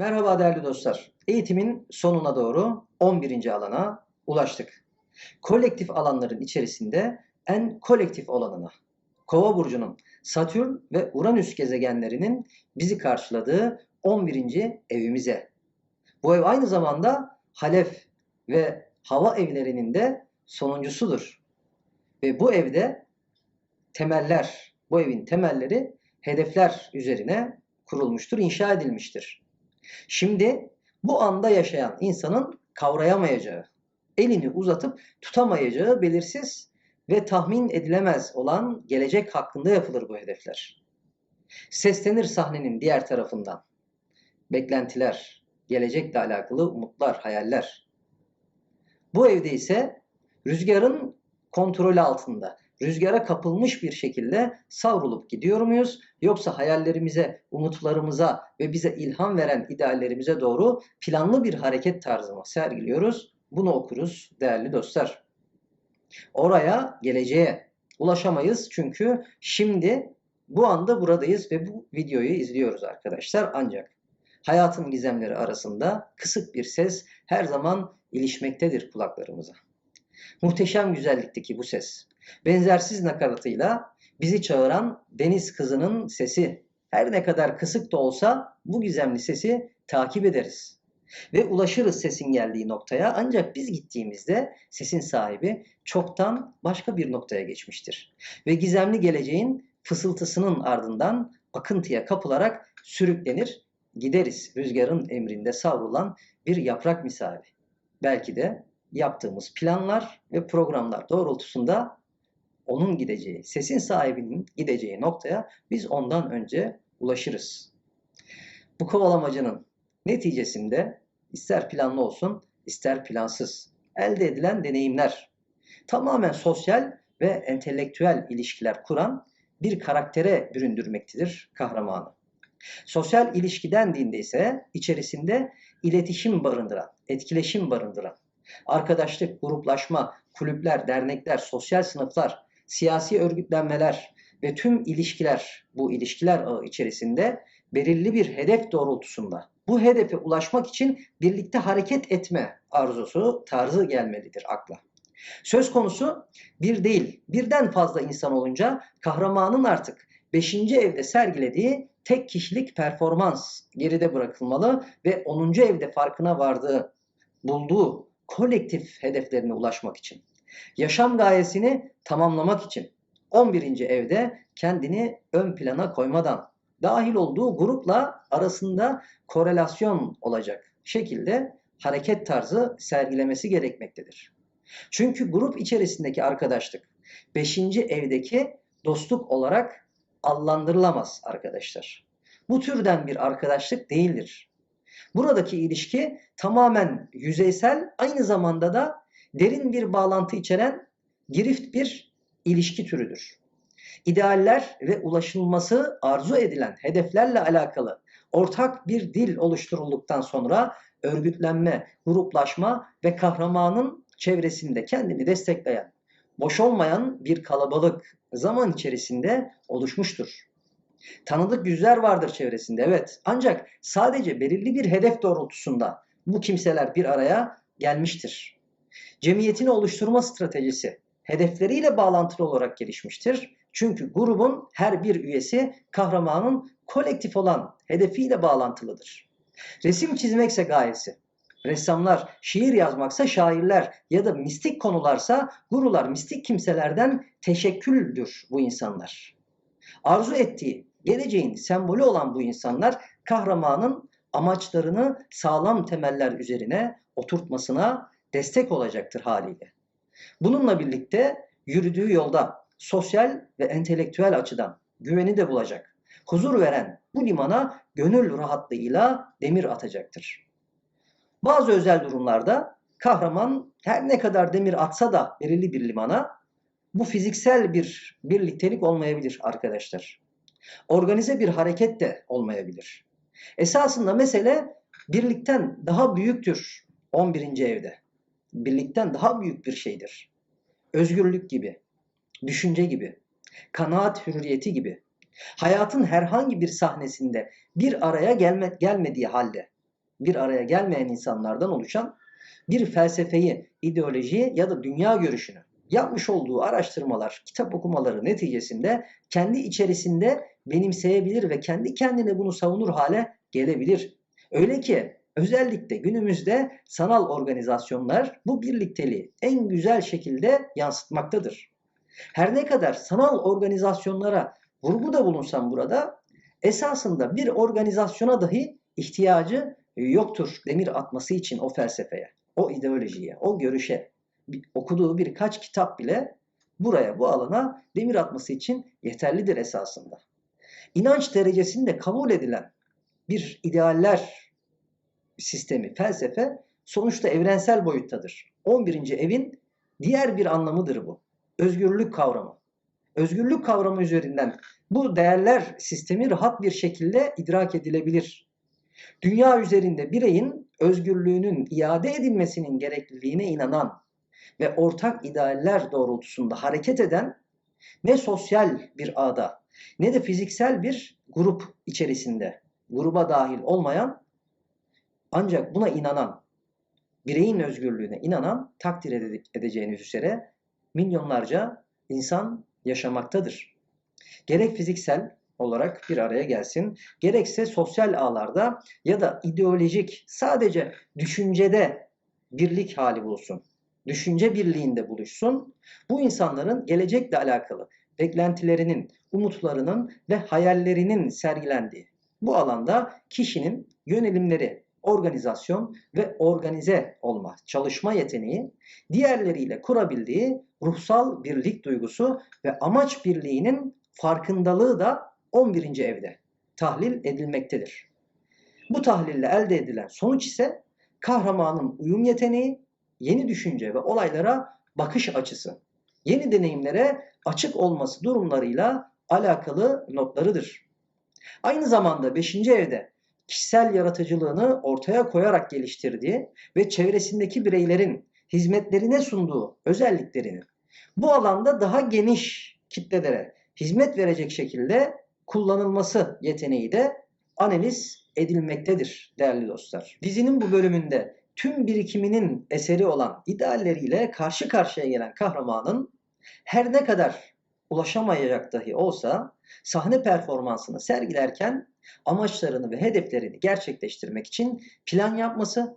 Merhaba değerli dostlar. Eğitimin sonuna doğru 11. alana ulaştık. Kolektif alanların içerisinde en kolektif olanına, Kova burcunun Satürn ve Uranüs gezegenlerinin bizi karşıladığı 11. evimize. Bu ev aynı zamanda Halef ve hava evlerinin de sonuncusudur. Ve bu evde temeller, bu evin temelleri hedefler üzerine kurulmuştur, inşa edilmiştir. Şimdi bu anda yaşayan insanın kavrayamayacağı, elini uzatıp tutamayacağı belirsiz ve tahmin edilemez olan gelecek hakkında yapılır bu hedefler. Seslenir sahnenin diğer tarafından. Beklentiler, gelecekle alakalı umutlar, hayaller. Bu evde ise rüzgarın kontrolü altında, rüzgara kapılmış bir şekilde savrulup gidiyor muyuz? Yoksa hayallerimize, umutlarımıza ve bize ilham veren ideallerimize doğru planlı bir hareket tarzı mı sergiliyoruz? Bunu okuruz değerli dostlar. Oraya, geleceğe ulaşamayız çünkü şimdi bu anda buradayız ve bu videoyu izliyoruz arkadaşlar. Ancak hayatın gizemleri arasında kısık bir ses her zaman ilişmektedir kulaklarımıza. Muhteşem güzellikteki bu ses. Benzersiz nakaratıyla bizi çağıran deniz kızının sesi. Her ne kadar kısık da olsa bu gizemli sesi takip ederiz. Ve ulaşırız sesin geldiği noktaya ancak biz gittiğimizde sesin sahibi çoktan başka bir noktaya geçmiştir. Ve gizemli geleceğin fısıltısının ardından akıntıya kapılarak sürüklenir, gideriz rüzgarın emrinde savrulan bir yaprak misali. Belki de yaptığımız planlar ve programlar doğrultusunda onun gideceği, sesin sahibinin gideceği noktaya biz ondan önce ulaşırız. Bu kovalamacının neticesinde ister planlı olsun, ister plansız elde edilen deneyimler tamamen sosyal ve entelektüel ilişkiler kuran bir karaktere büründürmektedir kahramanı. Sosyal ilişki dendiğinde ise içerisinde iletişim barındıran, etkileşim barındıran, arkadaşlık, gruplaşma, kulüpler, dernekler, sosyal sınıflar, siyasi örgütlenmeler ve tüm ilişkiler bu ilişkiler ağı içerisinde belirli bir hedef doğrultusunda bu hedefe ulaşmak için birlikte hareket etme arzusu tarzı gelmelidir akla. Söz konusu bir değil, birden fazla insan olunca kahramanın artık 5. evde sergilediği tek kişilik performans geride bırakılmalı ve 10. evde farkına vardığı, bulduğu kolektif hedeflerine ulaşmak için. Yaşam gayesini tamamlamak için 11. evde kendini ön plana koymadan dahil olduğu grupla arasında korelasyon olacak şekilde hareket tarzı sergilemesi gerekmektedir. Çünkü grup içerisindeki arkadaşlık 5. evdeki dostluk olarak allandırılamaz arkadaşlar. Bu türden bir arkadaşlık değildir. Buradaki ilişki tamamen yüzeysel, aynı zamanda da derin bir bağlantı içeren girift bir ilişki türüdür. İdealler ve ulaşılması arzu edilen hedeflerle alakalı ortak bir dil oluşturulduktan sonra örgütlenme, gruplaşma ve kahramanın çevresinde kendini destekleyen, boş olmayan bir kalabalık zaman içerisinde oluşmuştur. Tanıdık yüzler vardır çevresinde evet. Ancak sadece belirli bir hedef doğrultusunda bu kimseler bir araya gelmiştir. Cemiyetini oluşturma stratejisi hedefleriyle bağlantılı olarak gelişmiştir. Çünkü grubun her bir üyesi kahramanın kolektif olan hedefiyle bağlantılıdır. Resim çizmekse gayesi. Ressamlar, şiir yazmaksa şairler ya da mistik konularsa gurular mistik kimselerden teşekküldür bu insanlar. Arzu ettiği, geleceğin sembolü olan bu insanlar kahramanın amaçlarını sağlam temeller üzerine oturtmasına destek olacaktır haliyle. Bununla birlikte yürüdüğü yolda sosyal ve entelektüel açıdan güveni de bulacak. Huzur veren bu limana gönül rahatlığıyla demir atacaktır. Bazı özel durumlarda kahraman her ne kadar demir atsa da belirli bir limana bu fiziksel bir birliktelik olmayabilir arkadaşlar. Organize bir hareket de olmayabilir. Esasında mesele birlikten daha büyüktür 11. evde. Birlikten daha büyük bir şeydir. Özgürlük gibi, düşünce gibi, kanaat hürriyeti gibi. Hayatın herhangi bir sahnesinde bir araya gelme, gelmediği halde bir araya gelmeyen insanlardan oluşan bir felsefeyi, ideolojiyi ya da dünya görüşünü yapmış olduğu araştırmalar, kitap okumaları neticesinde kendi içerisinde benimseyebilir ve kendi kendine bunu savunur hale gelebilir. Öyle ki özellikle günümüzde sanal organizasyonlar bu birlikteliği en güzel şekilde yansıtmaktadır. Her ne kadar sanal organizasyonlara vurguda bulunsam burada esasında bir organizasyona dahi ihtiyacı yoktur demir atması için o felsefeye, o ideolojiye, o görüşe. Okuduğu birkaç kitap bile buraya, bu alana demir atması için yeterlidir esasında. İnanç derecesinde kabul edilen bir idealler sistemi, felsefe sonuçta evrensel boyuttadır. 11. evin diğer bir anlamıdır bu. Özgürlük kavramı. Özgürlük kavramı üzerinden bu değerler sistemi rahat bir şekilde idrak edilebilir. Dünya üzerinde bireyin özgürlüğünün iade edilmesinin gerekliliğine inanan ve ortak idealler doğrultusunda hareket eden ne sosyal bir ağda ne de fiziksel bir grup içerisinde gruba dahil olmayan ancak buna inanan bireyin özgürlüğüne inanan takdir edeceğiniz üzere milyonlarca insan yaşamaktadır. Gerek fiziksel olarak bir araya gelsin, gerekse sosyal ağlarda ya da ideolojik sadece düşüncede birlik hali bulsun. Düşünce birliğinde buluşsun. Bu insanların gelecekle alakalı beklentilerinin, umutlarının ve hayallerinin sergilendiği bu alanda kişinin yönelimleri, organizasyon ve organize olma, çalışma yeteneği, diğerleriyle kurabildiği ruhsal birlik duygusu ve amaç birliğinin farkındalığı da 11. evde tahlil edilmektedir. Bu tahlille elde edilen sonuç ise kahramanın uyum yeteneği, yeni düşünce ve olaylara bakış açısı, yeni deneyimlere açık olması durumlarıyla alakalı notlarıdır. Aynı zamanda 5. evde kişisel yaratıcılığını ortaya koyarak geliştirdiği ve çevresindeki bireylerin hizmetlerine sunduğu özelliklerini bu alanda daha geniş kitlelere hizmet verecek şekilde kullanılması yeteneği de analiz edilmektedir değerli dostlar. Dizinin bu bölümünde tüm birikiminin eseri olan idealleriyle karşı karşıya gelen kahramanın her ne kadar ulaşamayacak dahi olsa sahne performansını sergilerken amaçlarını ve hedeflerini gerçekleştirmek için plan yapması,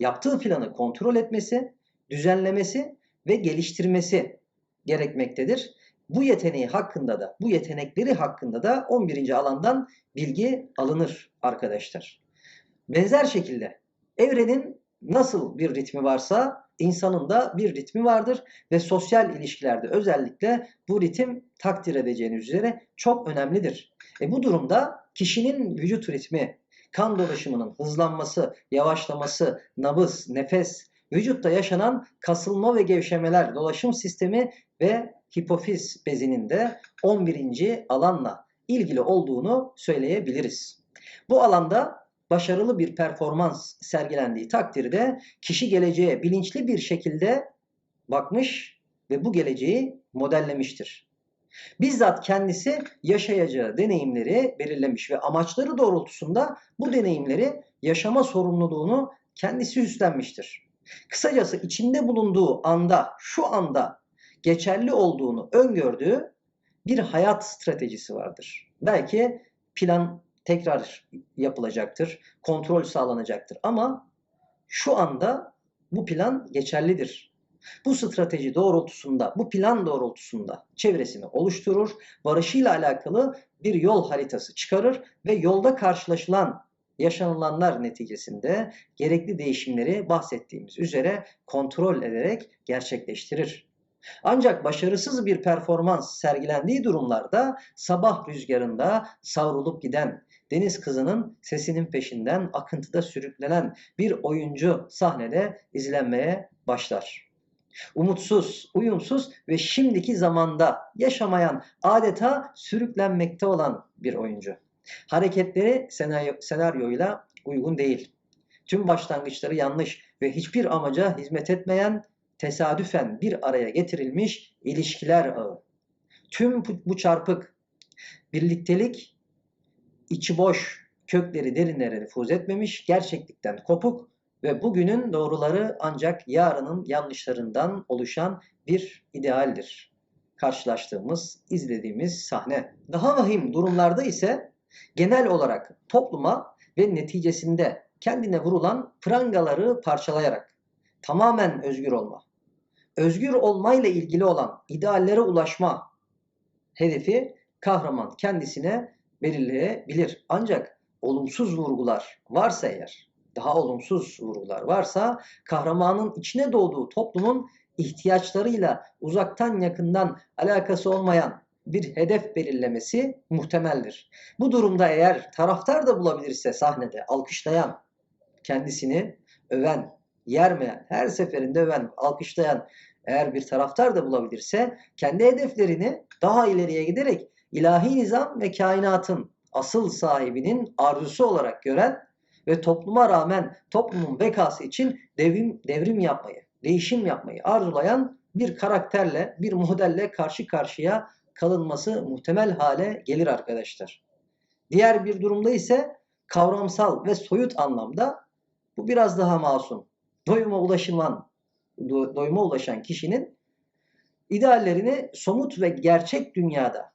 yaptığı planı kontrol etmesi, düzenlemesi ve geliştirmesi gerekmektedir. Bu yeteneği hakkında da, bu yetenekleri hakkında da 11. alandan bilgi alınır arkadaşlar. Benzer şekilde evrenin nasıl bir ritmi varsa insanın da bir ritmi vardır ve sosyal ilişkilerde özellikle bu ritim takdir edeceğiniz üzere çok önemlidir. E bu durumda kişinin vücut ritmi, kan dolaşımının hızlanması, yavaşlaması, nabız, nefes, vücutta yaşanan kasılma ve gevşemeler, dolaşım sistemi ve hipofiz bezinin de 11. alanla ilgili olduğunu söyleyebiliriz. Bu alanda başarılı bir performans sergilendiği takdirde kişi geleceğe bilinçli bir şekilde bakmış ve bu geleceği modellemiştir. Bizzat kendisi yaşayacağı deneyimleri belirlemiş ve amaçları doğrultusunda bu deneyimleri yaşama sorumluluğunu kendisi üstlenmiştir. Kısacası içinde bulunduğu anda, şu anda geçerli olduğunu öngördüğü bir hayat stratejisi vardır. Belki plan tekrar yapılacaktır, kontrol sağlanacaktır ama şu anda bu plan geçerlidir. Bu strateji doğrultusunda, bu plan doğrultusunda çevresini oluşturur, varışıyla alakalı bir yol haritası çıkarır ve yolda karşılaşılan yaşanılanlar neticesinde gerekli değişimleri bahsettiğimiz üzere kontrol ederek gerçekleştirir. Ancak başarısız bir performans sergilendiği durumlarda sabah rüzgarında savrulup giden deniz kızının sesinin peşinden akıntıda sürüklenen bir oyuncu sahnede izlenmeye başlar. Umutsuz, uyumsuz ve şimdiki zamanda yaşamayan adeta sürüklenmekte olan bir oyuncu. Hareketleri senaryo, senaryoyla uygun değil. Tüm başlangıçları yanlış ve hiçbir amaca hizmet etmeyen tesadüfen bir araya getirilmiş ilişkiler ağı. Tüm bu çarpık birliktelik içi boş, kökleri derinlere nüfuz etmemiş, gerçeklikten kopuk ve bugünün doğruları ancak yarının yanlışlarından oluşan bir idealdir. Karşılaştığımız, izlediğimiz sahne. Daha vahim durumlarda ise genel olarak topluma ve neticesinde kendine vurulan prangaları parçalayarak tamamen özgür olma, özgür olmayla ilgili olan ideallere ulaşma hedefi kahraman kendisine belirleyebilir. Ancak olumsuz vurgular varsa eğer, daha olumsuz vurgular varsa kahramanın içine doğduğu toplumun ihtiyaçlarıyla uzaktan yakından alakası olmayan bir hedef belirlemesi muhtemeldir. Bu durumda eğer taraftar da bulabilirse sahnede alkışlayan, kendisini öven, yermeyen, her seferinde öven, alkışlayan eğer bir taraftar da bulabilirse kendi hedeflerini daha ileriye giderek ilahi nizam ve kainatın asıl sahibinin arzusu olarak gören ve topluma rağmen toplumun bekası için devrim, devrim yapmayı, değişim yapmayı arzulayan bir karakterle, bir modelle karşı karşıya kalınması muhtemel hale gelir arkadaşlar. Diğer bir durumda ise kavramsal ve soyut anlamda bu biraz daha masum. Doyuma ulaşılan, do, doyuma ulaşan kişinin ideallerini somut ve gerçek dünyada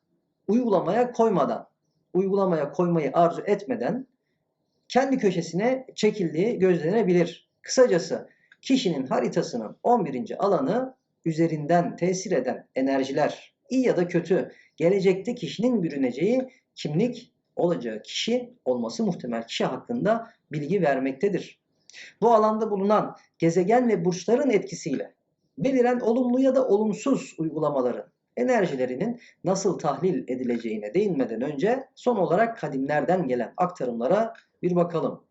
uygulamaya koymadan, uygulamaya koymayı arzu etmeden kendi köşesine çekildiği gözlenebilir. Kısacası kişinin haritasının 11. alanı üzerinden tesir eden enerjiler, iyi ya da kötü, gelecekte kişinin bürüneceği kimlik olacağı kişi olması muhtemel kişi hakkında bilgi vermektedir. Bu alanda bulunan gezegen ve burçların etkisiyle beliren olumlu ya da olumsuz uygulamaların enerjilerinin nasıl tahlil edileceğine değinmeden önce son olarak kadimlerden gelen aktarımlara bir bakalım.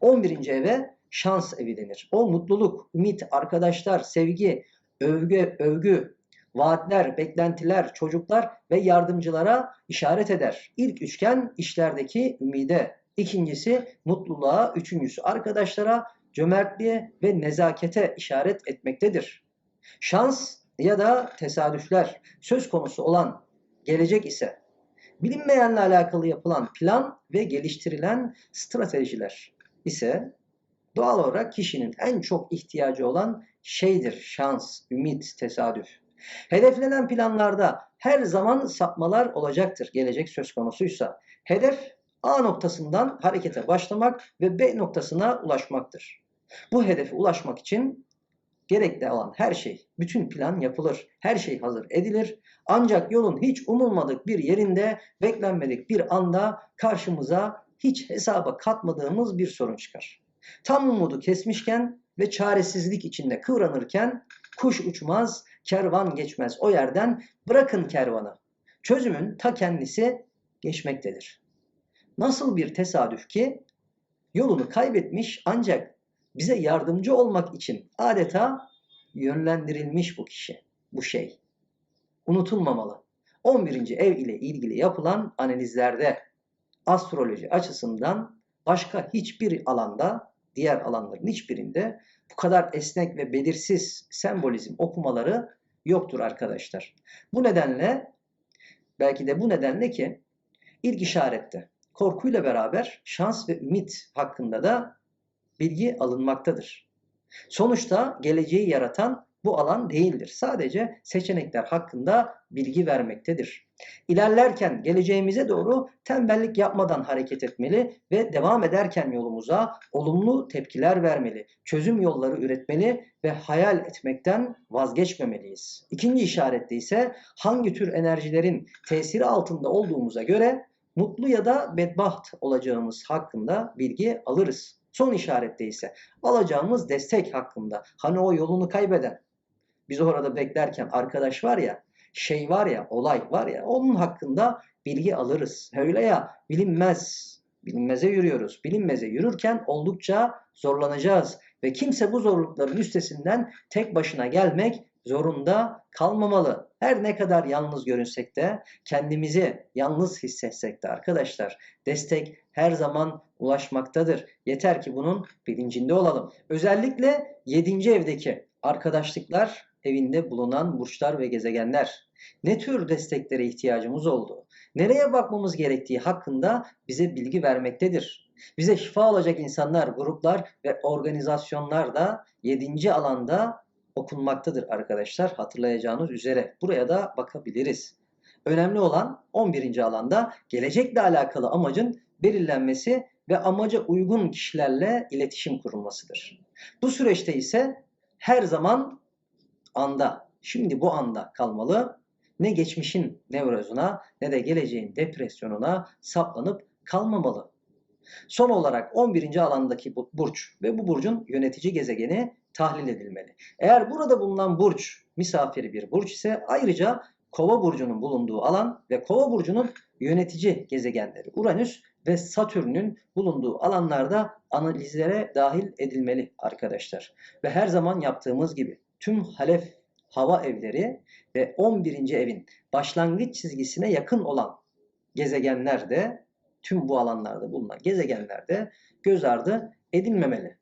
11. eve şans evi denir. O mutluluk, ümit, arkadaşlar, sevgi, övgü, övgü, vaatler, beklentiler, çocuklar ve yardımcılara işaret eder. İlk üçgen işlerdeki ümide, ikincisi mutluluğa, üçüncüsü arkadaşlara, cömertliğe ve nezakete işaret etmektedir. Şans ya da tesadüfler söz konusu olan gelecek ise bilinmeyenle alakalı yapılan plan ve geliştirilen stratejiler ise doğal olarak kişinin en çok ihtiyacı olan şeydir şans, ümit, tesadüf. Hedeflenen planlarda her zaman sapmalar olacaktır gelecek söz konusuysa. Hedef A noktasından harekete başlamak ve B noktasına ulaşmaktır. Bu hedefe ulaşmak için gerekli olan her şey, bütün plan yapılır, her şey hazır edilir. Ancak yolun hiç umulmadık bir yerinde, beklenmedik bir anda karşımıza hiç hesaba katmadığımız bir sorun çıkar. Tam umudu kesmişken ve çaresizlik içinde kıvranırken kuş uçmaz, kervan geçmez o yerden bırakın kervanı. Çözümün ta kendisi geçmektedir. Nasıl bir tesadüf ki yolunu kaybetmiş ancak bize yardımcı olmak için adeta yönlendirilmiş bu kişi, bu şey. Unutulmamalı. 11. ev ile ilgili yapılan analizlerde astroloji açısından başka hiçbir alanda, diğer alanların hiçbirinde bu kadar esnek ve belirsiz sembolizm okumaları yoktur arkadaşlar. Bu nedenle belki de bu nedenle ki ilk işarette korkuyla beraber şans ve ümit hakkında da bilgi alınmaktadır. Sonuçta geleceği yaratan bu alan değildir. Sadece seçenekler hakkında bilgi vermektedir. İlerlerken geleceğimize doğru tembellik yapmadan hareket etmeli ve devam ederken yolumuza olumlu tepkiler vermeli, çözüm yolları üretmeli ve hayal etmekten vazgeçmemeliyiz. İkinci işarette ise hangi tür enerjilerin tesiri altında olduğumuza göre mutlu ya da bedbaht olacağımız hakkında bilgi alırız. Son işarette ise alacağımız destek hakkında. Hani o yolunu kaybeden, biz orada beklerken arkadaş var ya, şey var ya, olay var ya, onun hakkında bilgi alırız. Öyle ya, bilinmez. Bilinmeze yürüyoruz. Bilinmeze yürürken oldukça zorlanacağız. Ve kimse bu zorlukların üstesinden tek başına gelmek zorunda kalmamalı. Her ne kadar yalnız görünsek de kendimizi yalnız hissetsek de arkadaşlar destek her zaman ulaşmaktadır. Yeter ki bunun bilincinde olalım. Özellikle 7. evdeki arkadaşlıklar evinde bulunan burçlar ve gezegenler ne tür desteklere ihtiyacımız olduğu, nereye bakmamız gerektiği hakkında bize bilgi vermektedir. Bize şifa olacak insanlar, gruplar ve organizasyonlar da 7. alanda okunmaktadır arkadaşlar. Hatırlayacağınız üzere. Buraya da bakabiliriz. Önemli olan 11. alanda gelecekle alakalı amacın belirlenmesi ve amaca uygun kişilerle iletişim kurulmasıdır. Bu süreçte ise her zaman anda, şimdi bu anda kalmalı. Ne geçmişin nevrozuna ne de geleceğin depresyonuna saplanıp kalmamalı. Son olarak 11. alandaki bu burç ve bu burcun yönetici gezegeni tahlil edilmeli. Eğer burada bulunan burç misafiri bir burç ise ayrıca Kova burcunun bulunduğu alan ve Kova burcunun yönetici gezegenleri Uranüs ve Satürn'ün bulunduğu alanlarda analizlere dahil edilmeli arkadaşlar. Ve her zaman yaptığımız gibi tüm Halef hava evleri ve 11. evin başlangıç çizgisine yakın olan gezegenler de tüm bu alanlarda bulunan gezegenler de göz ardı edilmemeli.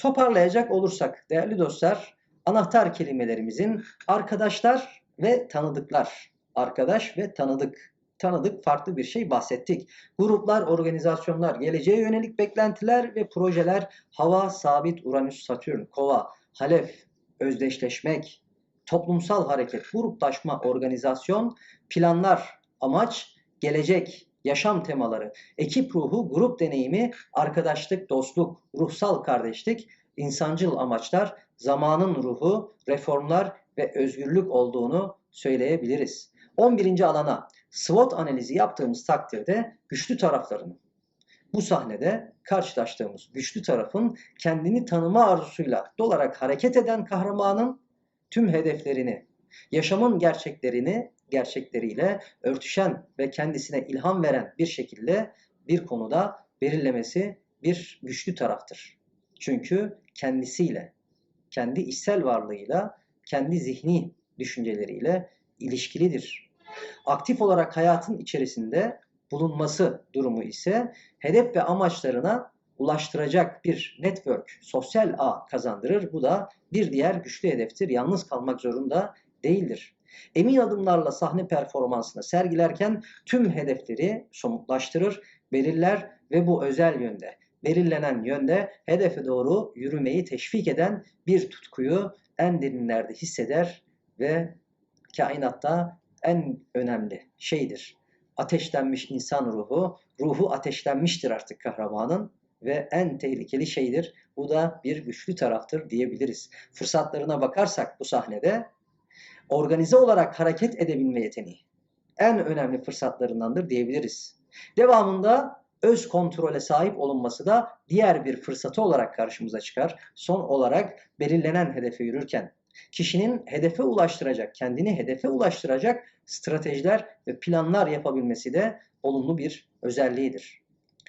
Toparlayacak olursak değerli dostlar anahtar kelimelerimizin arkadaşlar ve tanıdıklar. Arkadaş ve tanıdık. Tanıdık farklı bir şey bahsettik. Gruplar, organizasyonlar, geleceğe yönelik beklentiler ve projeler, hava, sabit, Uranüs, Satürn, kova, halef, özdeşleşmek, toplumsal hareket, gruplaşma, organizasyon, planlar, amaç, gelecek, yaşam temaları, ekip ruhu, grup deneyimi, arkadaşlık, dostluk, ruhsal kardeşlik, insancıl amaçlar, zamanın ruhu, reformlar ve özgürlük olduğunu söyleyebiliriz. 11. alana SWOT analizi yaptığımız takdirde güçlü taraflarını, bu sahnede karşılaştığımız güçlü tarafın kendini tanıma arzusuyla dolarak hareket eden kahramanın tüm hedeflerini, yaşamın gerçeklerini gerçekleriyle örtüşen ve kendisine ilham veren bir şekilde bir konuda belirlemesi bir güçlü taraftır. Çünkü kendisiyle, kendi içsel varlığıyla, kendi zihni düşünceleriyle ilişkilidir. Aktif olarak hayatın içerisinde bulunması durumu ise hedef ve amaçlarına ulaştıracak bir network, sosyal ağ kazandırır. Bu da bir diğer güçlü hedeftir. Yalnız kalmak zorunda değildir. Emin adımlarla sahne performansını sergilerken tüm hedefleri somutlaştırır, belirler ve bu özel yönde, belirlenen yönde hedefe doğru yürümeyi teşvik eden bir tutkuyu en derinlerde hisseder ve kainatta en önemli şeydir. Ateşlenmiş insan ruhu, ruhu ateşlenmiştir artık kahramanın ve en tehlikeli şeydir. Bu da bir güçlü taraftır diyebiliriz. Fırsatlarına bakarsak bu sahnede organize olarak hareket edebilme yeteneği en önemli fırsatlarındandır diyebiliriz. Devamında öz kontrole sahip olunması da diğer bir fırsatı olarak karşımıza çıkar. Son olarak belirlenen hedefe yürürken kişinin hedefe ulaştıracak, kendini hedefe ulaştıracak stratejiler ve planlar yapabilmesi de olumlu bir özelliğidir.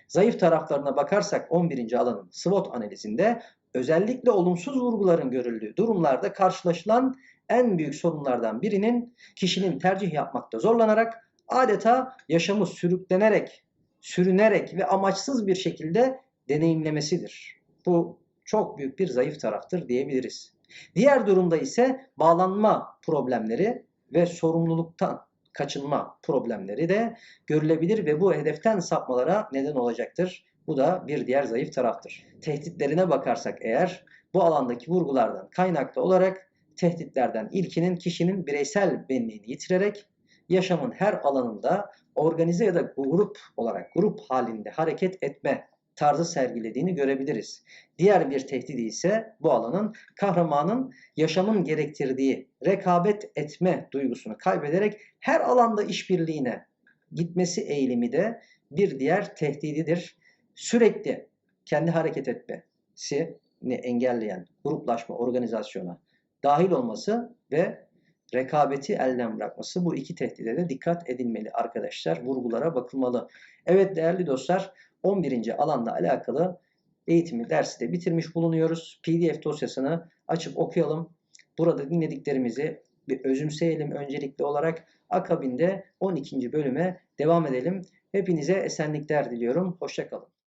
Zayıf taraflarına bakarsak 11. alanın SWOT analizinde özellikle olumsuz vurguların görüldüğü durumlarda karşılaşılan en büyük sorunlardan birinin kişinin tercih yapmakta zorlanarak adeta yaşamı sürüklenerek, sürünerek ve amaçsız bir şekilde deneyimlemesidir. Bu çok büyük bir zayıf taraftır diyebiliriz. Diğer durumda ise bağlanma problemleri ve sorumluluktan kaçınma problemleri de görülebilir ve bu hedeften sapmalara neden olacaktır. Bu da bir diğer zayıf taraftır. Tehditlerine bakarsak eğer bu alandaki vurgulardan kaynaklı olarak tehditlerden ilkinin kişinin bireysel benliğini yitirerek yaşamın her alanında organize ya da grup olarak grup halinde hareket etme tarzı sergilediğini görebiliriz. Diğer bir tehdidi ise bu alanın kahramanın yaşamın gerektirdiği rekabet etme duygusunu kaybederek her alanda işbirliğine gitmesi eğilimi de bir diğer tehdididir. Sürekli kendi hareket etmesini engelleyen gruplaşma, organizasyona dahil olması ve rekabeti elden bırakması bu iki tehdide de dikkat edilmeli arkadaşlar. Vurgulara bakılmalı. Evet değerli dostlar 11. alanda alakalı eğitimi dersi de bitirmiş bulunuyoruz. PDF dosyasını açıp okuyalım. Burada dinlediklerimizi bir özümseyelim öncelikli olarak. Akabinde 12. bölüme devam edelim. Hepinize esenlikler diliyorum. Hoşçakalın.